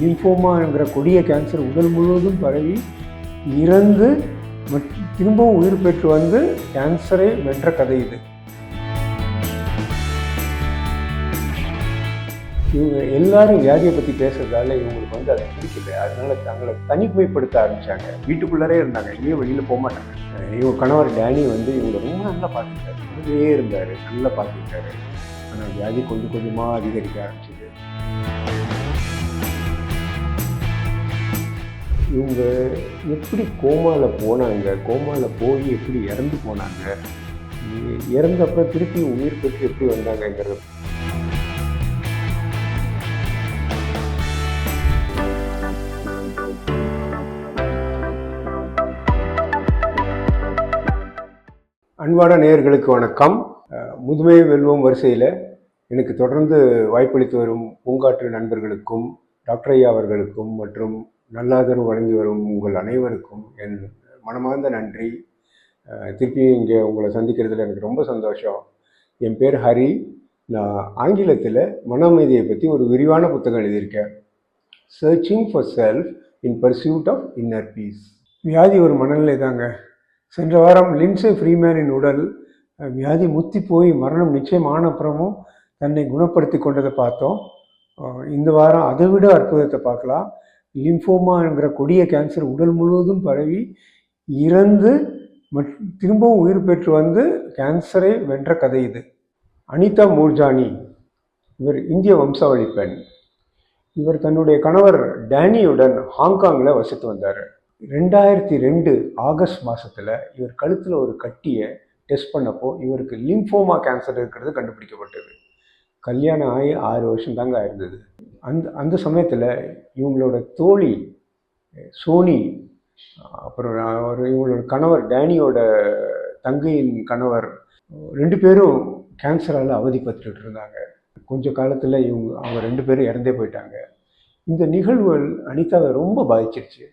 லிம்போமாங்கிற கொடிய கேன்சர் உடல் முழுவதும் பரவி இறந்து திரும்பவும் உயிர் பெற்று வந்து கேன்சரை வென்ற கதை இது. இவங்க எல்லாரும் வியாதியை பற்றி பேசுறதால இவங்களுக்கு வந்து அதை பிடிக்கல. அதனால தங்களை தனிமைப்படுத்த ஆரம்பிச்சாங்க. வீட்டுக்குள்ளாரே இருந்தாங்க. எங்கேயும் வெளியில் போக மாட்டாங்க. இவங்க கணவர் டேனி வந்து இவங்களை ரொம்ப நல்லா பார்த்துக்கிட்டாரு. கூடவே இருந்தார். நல்லா பார்த்துக்கிட்டாரு. ஆனால் வியாதி கொஞ்சம் கொஞ்சமாக அதிகரிக்க ஆரம்பிச்சிது. இவங்க எப்படி கோமாவில் போனாங்க? கோமாவில் போய் எப்படி இறந்து போனாங்க? இறந்தப்ப திருப்பி உயிர் பெற்று எப்படி வந்தாங்கங்கிறது. அன்பான நேயர்களுக்கு வணக்கம். முதுமை வெல்வோம் வரிசையில் எனக்கு தொடர்ந்து வாய்ப்பளித்து வரும் பூங்காற்று நண்பர்களுக்கும் டாக்டர் ஐயா அவர்களுக்கும் மற்றும் நல்லாதரவு வழங்கி வரும் உங்கள் அனைவருக்கும் என் மனமார்ந்த நன்றி. திருப்பியும் இங்கே உங்களை சந்திக்கிறதுல எனக்கு ரொம்ப சந்தோஷம். என் பேர் ஹரி. நான் ஆங்கிலத்தில் மன அமைதியை பற்றி ஒரு விரிவான புத்தகம் எழுதியிருக்கேன். Searching for self in pursuit of inner peace வியாதி ஒரு மனநிலை தாங்க. சென்ற வாரம் லின்சே ஃப்ரீமேனின் உடல் வியாதி முத்தி போய் மரணம் நிச்சயமான அப்புறமும் தன்னை குணப்படுத்தி கொண்டதை பார்த்தோம். இந்த வாரம் அதை விட அற்புதத்தை பார்க்கலாம். லிம்போமாங்கிற கொடிய கேன்சர் உடல் முழுவதும் பரவி இறந்து திரும்பவும் உயிர் பெற்று வந்து கேன்சரை வென்ற கதை இது. அனிதா மூர்ஜானி இவர் இந்திய வம்சாவளி பெண். இவர் தன்னுடைய கணவர் டேனியுடன் ஹாங்காங்கில் வசித்து வந்தார். ரெண்டாயிரத்தி ரெண்டு ஆகஸ்ட் மாதத்தில் இவர் கழுத்தில் ஒரு கட்டியை டெஸ்ட் பண்ணப்போ இவருக்கு லிம்போமா கேன்சர் இருக்கிறது கண்டுபிடிக்கப்பட்டது. கல்யாணம் ஆகி ஆறு வருஷம் தாங்க இருந்தது அந்த அந்த சமயத்தில் இவங்களோட தோழி சோனி அப்புறம் ஒரு இவங்களோட கணவர் டேனியோட தங்கையின் கணவர் ரெண்டு பேரும் கேன்சரால் அவதிப்பட்டுட்டு இருந்தாங்க. கொஞ்ச காலத்தில் இவங்க அவங்க ரெண்டு பேரும் இறந்தே போயிட்டாங்க. இந்த நிகழ்வுகள் அனிதாவை ரொம்ப பாதிச்சிருச்சு.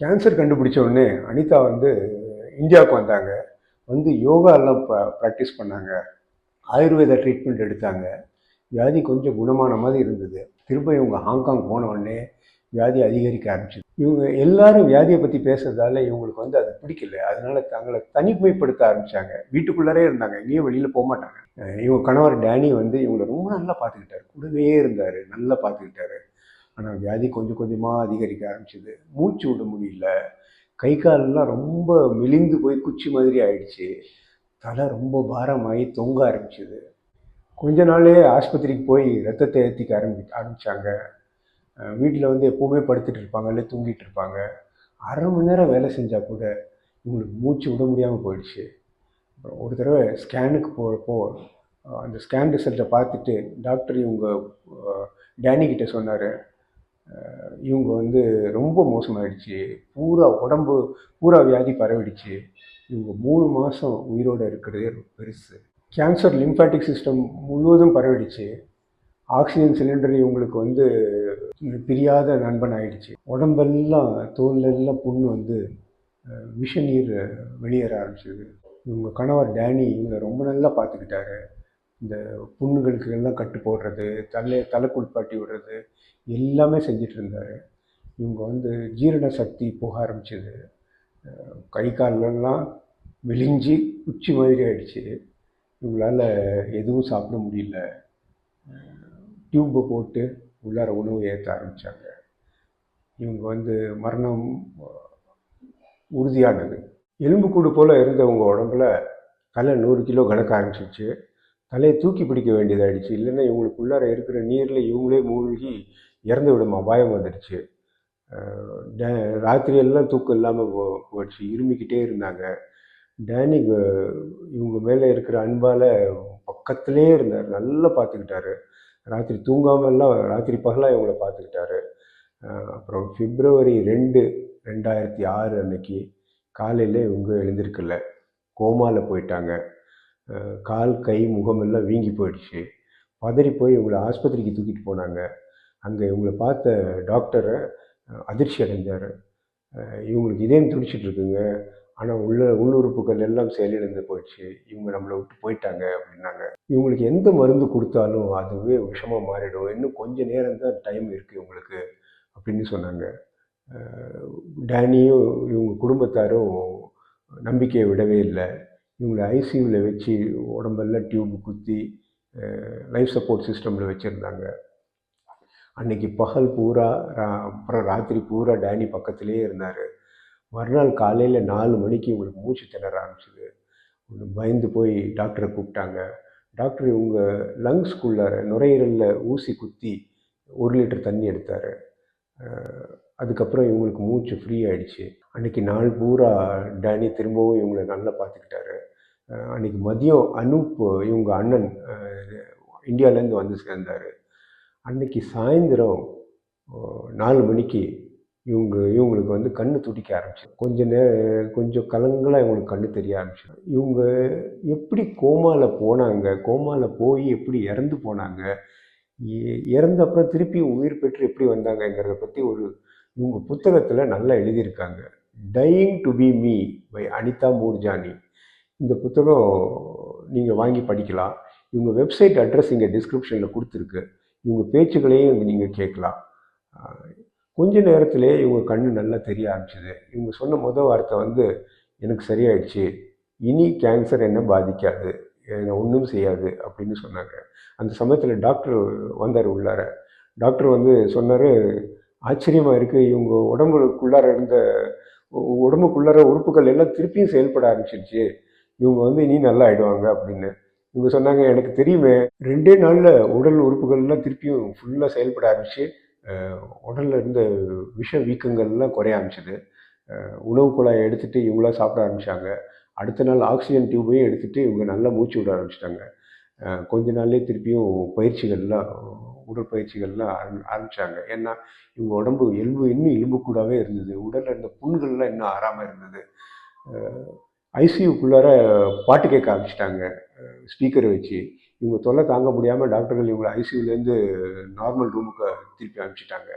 கேன்சர் கண்டுபிடிச்ச உடனே அனிதா வந்து இந்தியாவுக்கு வந்தாங்க. வந்து யோகாலாம் ப ப்ராக்டிஸ் பண்ணாங்க. ஆயுர்வேத ட்ரீட்மெண்ட் எடுத்தாங்க. வியாதி கொஞ்சம் குணமான மாதிரி இருந்தது. திரும்ப இவங்க ஹாங்காங் போன உடனே வியாதி அதிகரிக்க ஆரம்பிச்சது. இவங்க எல்லாரும் வியாதியை பற்றி பேசுறதால இவங்களுக்கு வந்து அது பிடிக்கல. அதனால தங்களை தனிமைப்படுத்த ஆரம்பித்தாங்க வீட்டுக்குள்ளாரே இருந்தாங்க. எங்கேயும் வெளியில் போக மாட்டாங்க. இவங்க கணவர் டேனி வந்து இவங்களை ரொம்ப நல்லா பார்த்துக்கிட்டாரு. கூடவே இருந்தார். நல்லா பார்த்துக்கிட்டாரு. ஆனால் வியாதி கொஞ்சம் கொஞ்சமாக அதிகரிக்க ஆரம்பிச்சது. மூச்சு விட முடியல. கை காலெல்லாம் ரொம்ப மெலிந்து போய் குச்சி மாதிரி ஆயிடுச்சு. தலை ரொம்ப பாரமாகி தொங்க ஆரம்பிச்சிது. கொஞ்ச நாளே ஆஸ்பத்திரிக்கு போய் ரத்தத்தை ஏற்றிக்க ஆரம்பி ஆரம்பித்தாங்க வீட்டில் வந்து எப்போவுமே படுத்துட்டு இருப்பாங்க இல்லை தூங்கிட்டு இருப்பாங்க. அரை மணி நேரம் வேலை செஞ்சால் கூட இவங்களுக்கு மூச்சு விட முடியாமல் போயிடுச்சு. அப்புறம் ஒரு தடவை ஸ்கேனுக்கு போகிறப்போ அந்த ஸ்கேன் ரிசல்ட்டை பார்த்துட்டு டாக்டர் இவங்க அஹ், டேனி சொன்னார். இவங்க வந்து ரொம்ப மோசமாயிடுச்சு. பூரா உடம்பு பூரா வியாதி பரவிடுச்சு. இவங்க மூணு மாதம் உயிரோடு இருக்கிறதே பெருசு. கேன்சர் லிம்ஃபேட்டிக் சிஸ்டம் முழுவதும் பரவிடுச்சு. ஆக்சிஜன் சிலிண்டர் இவங்களுக்கு வந்து பிரியாத நண்பன் ஆயிடுச்சு உடம்பெல்லாம் தோல்லெல்லாம் புண்ணு வந்து அஹ், விஷ நீர் வெளியேற ஆரம்பிச்சது. இவங்க கணவர் டேனி இவங்களை ரொம்ப நல்லா பார்த்துக்கிட்டாரு. இந்த புண்ணுகளுக்கு எல்லாம் கட்டு போடுறது தலை தலை குளிப்பாட்டி விடுறது எல்லாமே செஞ்சிட்டு இருந்தார். இவங்க வந்து ஜீரண சக்தி போக ஆரம்பிச்சது. கை காலெல்லாம் விழிஞ்சி குச்சி மாதிரி ஆயிடுச்சு. இவங்களால் எதுவும் சாப்பிட முடியல. டியூப்பை போட்டு உள்ளார உணவு ஏற்ற ஆரம்பித்தாங்க இவங்க வந்து மரணம் உறுதியானது. எலும்புக்கூடு போல் இருந்தவங்க உடம்புல தலை நூறு கிலோ கணக்க ஆரம்பிச்சிச்சு தலையை தூக்கி பிடிக்க வேண்டியதாயிடுச்சு. இல்லைன்னா இவங்களுக்கு உள்ளார இருக்கிற நீரில் இவங்களே மூழ்கி இறந்து விடும் அபாயம் வந்துடுச்சு. ராத்திரியெல்லாம் டே- தூக்கம் இல்லாமல் போ போயிடுச்சு இருமிக்கிட்டே இருந்தாங்க. டேனி இவங்க மேலே இருக்கிற அன்பால் பக்கத்திலே இருந்தார். நல்லா பார்த்துக்கிட்டாரு ராத்திரி தூங்காமல்லாம் ராத்திரி பகலாக இவங்கள பார்த்துக்கிட்டாரு அப்புறம் பிப்ரவரி ரெண்டு ரெண்டாயிரத்தி ஆறு அன்னைக்கு காலையில் இவங்க எழுந்திருக்கல. கோமாவில் போயிட்டாங்க. கால் கை முகமெல்லாம் வீங்கி போயிடுச்சு. பதறி போய் இவங்களை ஆஸ்பத்திரிக்கு தூக்கிட்டு போனாங்க. அங்கே இவங்களை பார்த்த டாக்டரை அதிர்ச்சி அடைஞ்சார். இவங்களுக்கு இதயம் துடிச்சிட்டு இருக்குங்க. ஆனால் உள்ள உள்ளுறுப்புகள் எல்லாம் செயலிழந்து போயிடுச்சு. இவங்க நம்மளை விட்டு போயிட்டாங்க அப்படின்னாங்க. இவங்களுக்கு எந்த மருந்து கொடுத்தாலும் அதுவே விஷமாக மாறிடும். இன்னும் கொஞ்சம் நேரம் தான் டைம் இருக்குது இவங்களுக்கு அப்படின்னு சொன்னாங்க. டேனியும் இவங்க குடும்பத்தாரும் நம்பிக்கையை விடவே இல்லை. இவங்களை ஐசியூவில் வச்சு உடம்பெல்லாம் டியூப் குத்தி லைஃப் சப்போர்ட் சிஸ்டமில் வச்சுருந்தாங்க. அன்றைக்கி பகல் பூரா ரா- அப்புறம் ராத்திரி பூரா டேனி பக்கத்துலேயே இருந்தார். மறுநாள் காலையில் நாலு மணிக்கு இவங்களுக்கு மூச்சு திணற ஆரம்பிச்சுது. ஒன்று பயந்து போய் டாக்டரை கூப்பிட்டாங்க. டாக்டர் இவங்க லங்ஸ்குள்ளார நுரையீரலில் ஊசி குத்தி ஒரு லிட்டர் தண்ணி எடுத்தார். அதுக்கப்புறம் இவங்களுக்கு மூச்சு ஃப்ரீ ஆயிடுச்சு. அன்றைக்கி நாள் பூரா டேனி திரும்பவும் இவங்களை நல்லா பார்த்துக்கிட்டாரு. அன்றைக்கி அன்னைக்கு மதியம் அனூப் இவங்க அண்ணன் இந்தியாவிலேருந்து வந்து சேர்ந்தார். அன்னைக்கு சாயந்தரம் நாலு மணிக்கு இவங்க இவங்களுக்கு வந்து கண்ணு துடிக்க ஆரம்பிச்சு. கொஞ்ச நே கொஞ்சம் கலங்களாக இவங்களுக்கு கண்ணு தெரிய ஆரம்பிச்சு. இவங்க எப்படி கோமாவில் போனாங்க கோமாவில் போய் எப்படி இறந்து போனாங்க இ- இறந்த அப்புறம் திருப்பி உயிர் பெற்று எப்படி வந்தாங்கங்கிறத பற்றி ஒரு இவங்க புத்தகத்தில் நல்லா எழுதியிருக்காங்க. Dying to be me by Anita Moorjani இந்த புத்தகம் நீங்கள் வாங்கி படிக்கலாம். இவங்க வெப்சைட் அட்ரஸ் இங்கே டிஸ்கிரிப்ஷனில் கொடுத்துருக்கு. இவங்க பேச்சுகளையும் நீங்கள் கேட்கலாம். கொஞ்ச நேரத்திலே இவங்க கண்ணு நல்லா தெரிய ஆரம்பிச்சுது. இவங்க சொன்ன முதல் வார்த்தை வந்து எனக்கு சரியாயிடுச்சு. இனி கேன்சர் என்ன பாதிக்காது. என்னை ஒன்றும் செய்யாது. அப்படின்னு சொன்னாங்க. அந்த சமயத்தில் டாக்டர் வந்தார் உள்ளார. டாக்டர் வந்து சொன்னார் ஆச்சரியமாக இருக்குது இவங்க உடம்புக்குள்ளார இருந்த உடம்புக்குள்ளார உறுப்புகள் எல்லாம் திருப்பியும் செயல்பட ஆரம்பிச்சிருச்சு. இவங்க வந்து இனி நல்லா ஆயிடுவாங்க அப்படின்னு. இவங்க சொன்னாங்க எனக்கு தெரியுமே. ரெண்டே நாளில் உடல் உறுப்புகள்லாம் திருப்பியும் ஃபுல்லாக செயல்பட ஆரம்பிச்சு உடலில் இருந்த விஷ வீக்கங்கள்லாம் குறைய ஆரம்பிச்சது. உணவு குழாயை எடுத்துகிட்டு இவங்களாம் சாப்பிட ஆரம்பித்தாங்க அடுத்த நாள் ஆக்சிஜன் டியூபையும் எடுத்துகிட்டு இவங்க நல்லா மூச்சு விட ஆரம்பிச்சிட்டாங்க. கொஞ்ச நாள்லேயே திருப்பியும் பயிற்சிகள்லாம் உடற்பயிற்சிகள்லாம் ஆரம் ஆரம்பிச்சாங்க. ஏன்னா இவங்க உடம்பு எலும்பு இன்னும் எலும்பு கூடவே இருந்தது. உடலில் இருந்த புண்கள்லாம் இன்னும் ஆறாமல் இருந்தது. ஐசியூக்குள்ளார பாட்டு கேட்க ஆரம்பிச்சிட்டாங்க. ஸ்பீக்கரை வச்சு. இவங்க தொல்லை தாங்க முடியாமல் டாக்டர்கள் இவங்களை ஐசியூலேருந்து நார்மல் ரூமுக்கு திருப்பி அனுப்பிச்சிட்டாங்க.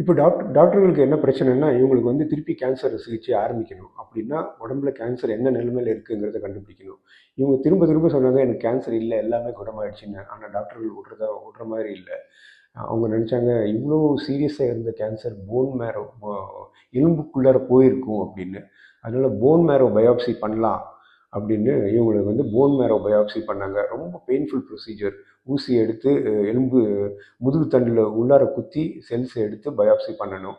இப்போ டாக்டர் டாக்டர்களுக்கு என்ன பிரச்சனைனா இவங்களுக்கு வந்து திருப்பி கேன்சர் சிகிச்சை ஆரம்பிக்கணும். அப்படின்னா உடம்புல கேன்சர் என்ன நிலைமையில் இருக்குங்கிறத கண்டுபிடிக்கணும். இவங்க திரும்ப திரும்ப சொன்னாங்க எனக்கு கேன்சர் இல்லை எல்லாமே குணமாயிடுச்சுன்னு. ஆனால் டாக்டர்கள் விட்றதா விட்ற மாதிரி இல்லை. அவங்க நினச்சாங்க இவ்வளோ சீரியஸாக இருந்த கேன்சர் போன் மேரோ எலும்புக்குள்ளார போயிருக்கும் அப்படின்னு. அதனால் போன் மேரோ பயோப்சி பண்ணலாம். அப்படின்னு இவங்களுக்கு வந்து போன் மேரோ பயாப்சி பண்ணாங்க. ரொம்ப பெயின்ஃபுல் ப்ரொசீஜர் ஊசி எடுத்து எலும்பு முதுகு தண்டில் உள்ளார குத்தி செல்ஸ் எடுத்து பயாப்சி பண்ணணும்.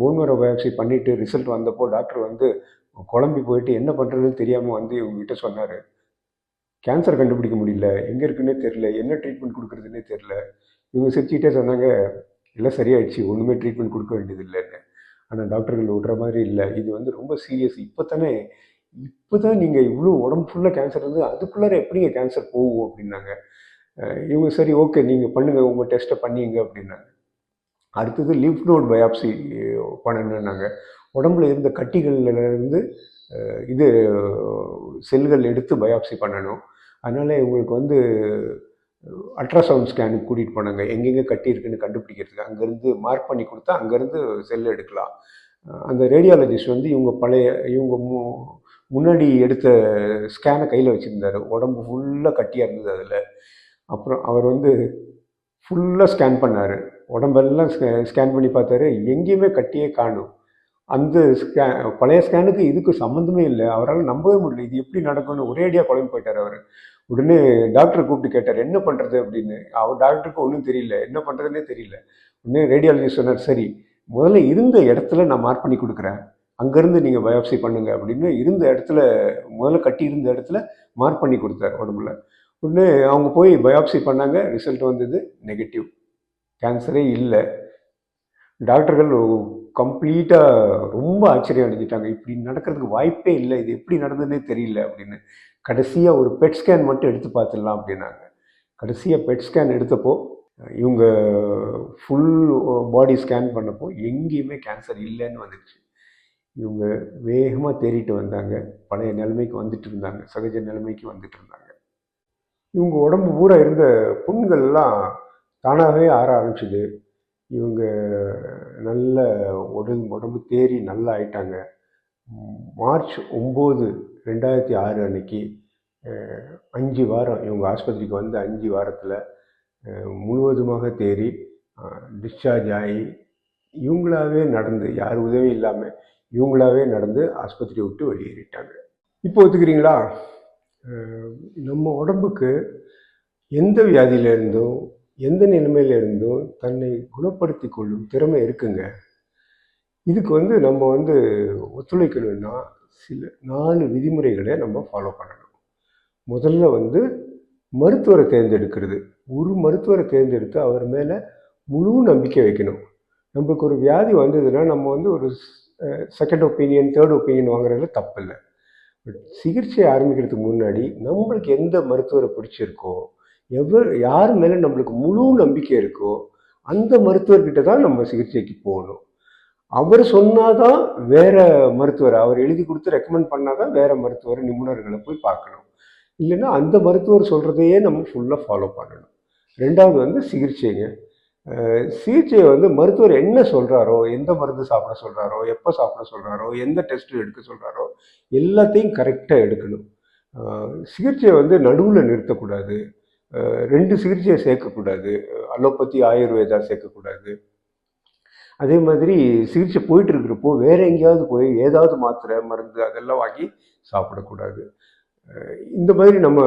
போன் மேரோ பயாப்சி பண்ணிவிட்டு ரிசல்ட் வந்தப்போ டாக்டர் வந்து குழம்பி போயிட்டு என்ன பண்ணுறதுன்னு தெரியாமல் வந்து இவங்ககிட்ட சொன்னார். கேன்சர் கண்டுபிடிக்க முடியல. எங்கே இருக்குன்னே தெரில என்ன ட்ரீட்மெண்ட் கொடுக்குறதுன்னே தெரில இவங்க சிரிச்சுக்கிட்டே சொன்னாங்க எல்லாம் சரியாயிடுச்சு. ஒன்றுமே ட்ரீட்மெண்ட் கொடுக்க வேண்டியது இல்லைன்னு ஆனால் டாக்டர்கள் விடுற மாதிரி இல்லை. இது வந்து ரொம்ப சீரியஸ் இப்போ தானே இப்போ தான் நீங்கள் இவ்வளோ உடம்பு ஃபுல்லாக கேன்சர் இருந்து அதுக்குள்ளார எப்படிங்க கேன்சர் போகும் அப்படின்னாங்க. இவங்க சரி ஓகே நீங்கள் பண்ணுங்கள் உங்கள் டெஸ்ட்டை பண்ணிங்க அப்படின்னாங்க. அடுத்தது லிம்ஃப் நோட் பயாப்சி பண்ணணுன்னாங்க உடம்புல இருந்த கட்டிகள்லேருந்து இது செல்கள் எடுத்து பயாப்சி பண்ணணும். அதனால் இவங்களுக்கு வந்து அல்ட்ராசவுண்ட் ஸ்கேனுக்கு கூட்டிகிட்டு போனாங்க. எங்கெங்கே கட்டி இருக்குன்னு கண்டுபிடிக்கிறதுக்கு. அங்கேருந்து மார்க் பண்ணி கொடுத்தா அங்கேருந்து செல் எடுக்கலாம். அந்த ரேடியாலஜிஸ்ட் வந்து இவங்க பழைய இவங்க மு முன்னாடி எடுத்த ஸ்கேனை கையில் வச்சுருந்தாரு. உடம்பு ஃபுல்லாக கட்டியாக இருந்தது அதில். அப்புறம் அவர் வந்து ஃபுல்லாக ஸ்கேன் பண்ணார். உடம்பெல்லாம் ஸ்கே ஸ்கேன் பண்ணி பார்த்தாரு. எங்கேயுமே கட்டியே காணும். அந்த ஸ்கே பழைய ஸ்கேனுக்கு இதுக்கு சம்மந்தமே இல்லை. அவரால் நம்பவே முடியல. இது எப்படி நடக்கும்னு ஒரேடியாக குழம்பு போயிட்டார் அவர். உடனே டாக்டரை கூப்பிட்டு கேட்டார் என்ன பண்ணுறது அப்படின்னு. அவர் டாக்டருக்கு ஒன்றும் தெரியல. என்ன பண்ணுறதுனே தெரியல. உடனே ரேடியாலஜி சொன்னார் சரி முதல்ல இருந்த இடத்துல நான் மார்க் பண்ணி கொடுக்குறேன். அங்கேருந்து நீங்கள் பயோப்சி பண்ணுங்க அப்படின்னு இருந்த இடத்துல முதல்ல கட்டி இருந்த இடத்துல மார்க் பண்ணி கொடுத்தாரு உடம்புல. உடனே அவங்க போய் பயோப்சி பண்ணாங்க ரிசல்ட் வந்தது நெகட்டிவ் கேன்சரே இல்லை. டாக்டர்கள் கம்ப்ளீட்டாக ரொம்ப ஆச்சரியம் அடைஞ்சிட்டாங்க. இப்படி நடக்கிறதுக்கு வாய்ப்பே இல்லை இது எப்படி நடந்ததுன்னே தெரியல அப்படின்னு. கடைசியாக ஒரு பெட் ஸ்கேன் மட்டும் எடுத்து பார்த்துடலாம் அப்படின்னாங்க. கடைசியாக பெட் ஸ்கேன் எடுத்தப்போ இவங்க ஃபுல் பாடி ஸ்கேன் பண்ணப்போ எங்கேயுமே கேன்சர் இல்லைன்னு வந்துடுச்சு இவங்க வேகமாக தேறிட்டு வந்தாங்க. பழைய நிலைமைக்கு வந்துட்டு இருந்தாங்க. சகஜ நிலைமைக்கு வந்துட்டு இருந்தாங்க. இவங்க உடம்பு பூரா இருந்த புண்கள்லாம் தானாகவே ஆற ஆரம்பிச்சுது. இவங்க நல்ல உடல் உடம்பு தேறி நல்லா ஆயிட்டாங்க. மார்ச் ஒம்பது ரெண்டாயிரத்தி ஆறு அன்னைக்கு அஞ்சு வாரம் இவங்க ஆஸ்பத்திரிக்கு வந்து அஞ்சு வாரத்தில் முழுவதுமாக தேறி டிஸ்சார்ஜ் ஆகி இவங்களாவே நடந்து யார் உதவி இல்லாமல் இவங்களாவே நடந்து ஆஸ்பத்திரியை விட்டு வெளியேறிட்டாங்க. இப்போ ஒத்துக்கிறீங்களா? நம்ம உடம்புக்கு எந்த வியாதியிலிருந்தும் எந்த நிலைமையிலிருந்தும் தன்னை குணப்படுத்தி கொள்ளும் திறமை இருக்குங்க. இதுக்கு வந்து நம்ம வந்து ஒத்துழைக்கணும்னா சில நாலு விதிமுறைகளை நம்ம ஃபாலோ பண்ணணும். முதல்ல வந்து மருத்துவரை தேர்ந்தெடுக்கிறது. ஒரு மருத்துவரை தேர்ந்தெடுத்து அவர் மேலே முழு நம்பிக்கை வைக்கணும். நம்மளுக்கு ஒரு வியாதி வந்ததுன்னா நம்ம வந்து ஒரு செகண்ட் ஒப்பீனியன் தேர்ட் ஒப்பீனியன் வாங்குறதுல தப்பில்லை. பட் சிகிச்சை ஆரம்பிக்கிறதுக்கு முன்னாடி நம்மளுக்கு எந்த மருத்துவரை பிடிச்சிருக்கோ எவ்வளோ யார் மேலே நம்மளுக்கு முழு நம்பிக்கை இருக்கோ அந்த மருத்துவர்கிட்ட தான் நம்ம சிகிச்சைக்கு போகணும். அவர் சொன்னால் தான் வேறு மருத்துவர் அவர் எழுதி கொடுத்து ரெக்கமெண்ட் பண்ணால் தான் வேறு மருத்துவர் நிபுணர்களை போய் பார்க்கணும். இல்லைன்னா அந்த மருத்துவர் சொல்கிறதையே நம்ம ஃபுல்லாக ஃபாலோ பண்ணணும். ரெண்டாவது வந்து சிகிச்சைங்க. சிகிச்சையை வந்து மருத்துவர் என்ன சொல்கிறாரோ எந்த மருந்து சாப்பிட சொல்கிறாரோ எப்போ சாப்பிட சொல்கிறாரோ எந்த டெஸ்ட் எடுக்க சொல்கிறாரோ எல்லாத்தையும் கரெக்டாக எடுக்கணும். சிகிச்சையை வந்து நடுவில் நிறுத்தக்கூடாது. ரெண்டு சிகிச்சையை சேர்க்கக்கூடாது. அலோபதி ஆயுர்வேதா சேர்க்கக்கூடாது. அதே மாதிரி சிகிச்சை போயிட்டு இருக்கிறப்போ வேற எங்கேயாவது போய் ஏதாவது மாத்திரை மருந்து அதெல்லாம் வாங்கி சாப்பிடக்கூடாது. இந்த மாதிரி நம்ம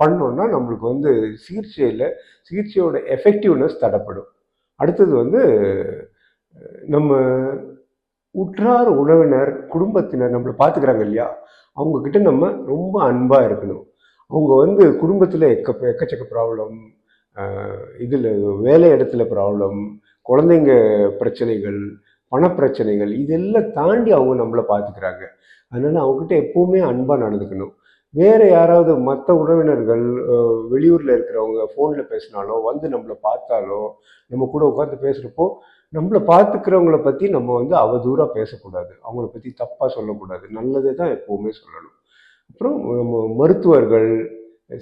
பண்ணோம்னா நம்மளுக்கு வந்து சிகிச்சையில் சிகிச்சையோட எஃபெக்டிவ்னஸ் தடப்படும். அடுத்தது வந்து நம்ம உற்றார் உறவினர் குடும்பத்தினர் நம்மளை பார்த்துக்கிறாங்க இல்லையா? அவங்கக்கிட்ட நம்ம ரொம்ப அன்பாக இருக்கணும். அவங்க வந்து குடும்பத்தில் எக்க எக்கச்சக்க ப்ராப்ளம் இதில் வேலை இடத்துல ப்ராப்ளம் குழந்தைங்க பிரச்சனைகள் பணப்பிரச்சனைகள் இதெல்லாம் தாண்டி அவங்க நம்மளை பார்த்துக்கிறாங்க அதனால் அவங்ககிட்ட எப்போவுமே அன்பாக நடந்துக்கணும். வேறு யாராவது மற்ற உறவினர்கள் வெளியூரில் இருக்கிறவங்க ஃபோனில் பேசினாலோ வந்து நம்மளை பார்த்தாலோ நம்ம கூட உட்காந்து பேசுகிறப்போ நம்மளை பார்த்துக்கிறவங்கள பற்றி நம்ம வந்து அவதூறாக பேசக்கூடாது. அவங்கள பற்றி தப்பாக சொல்லக்கூடாது. நல்லதை தான் எப்போவுமே சொல்லணும். அப்புறம் நம்ம மருத்துவர்கள்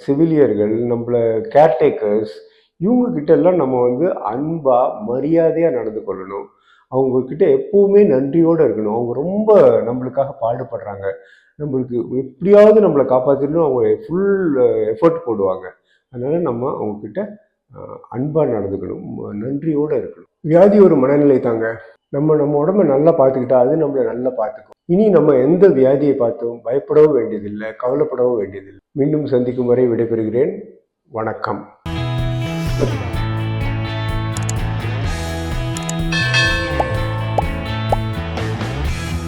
செவிலியர்கள் நம்மளை கேர்டேக்கர்ஸ் இவங்கக்கிட்ட எல்லாம் நம்ம வந்து அன்பாக மரியாதையாக நடந்து கொள்ளணும். அவங்கக்கிட்ட எப்பவுமே நன்றியோடு இருக்கணும். அவங்க ரொம்ப நம்மளுக்காக பாடுபடுறாங்க. நம்மளுக்கு எப்படியாவது நம்மளை காப்பாற்றணும் அவங்க ஃபுல் எஃபர்ட் போடுவாங்க. அதனால் நம்ம அவங்கக்கிட்ட அன்பாக நடந்துக்கணும். நன்றியோடு இருக்கணும். வியாதி ஒரு மனநிலை தாங்க. நம்ம நம்ம உடம்ப நல்லா பார்த்துக்கிட்டா அது நம்மளை நல்லா பார்த்துக்கும். இனி நம்ம எந்த வியாதியை பார்த்தும் பயப்படவும் வேண்டியதில்லை கவலைப்படவும் வேண்டியதில்லை. மீண்டும் சந்திக்கும் வரை விடைபெறுகிறேன். வணக்கம்.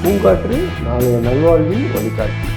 பூங்காற்று நாளைய நல்வாழ்வில் வழிகாட்டும்.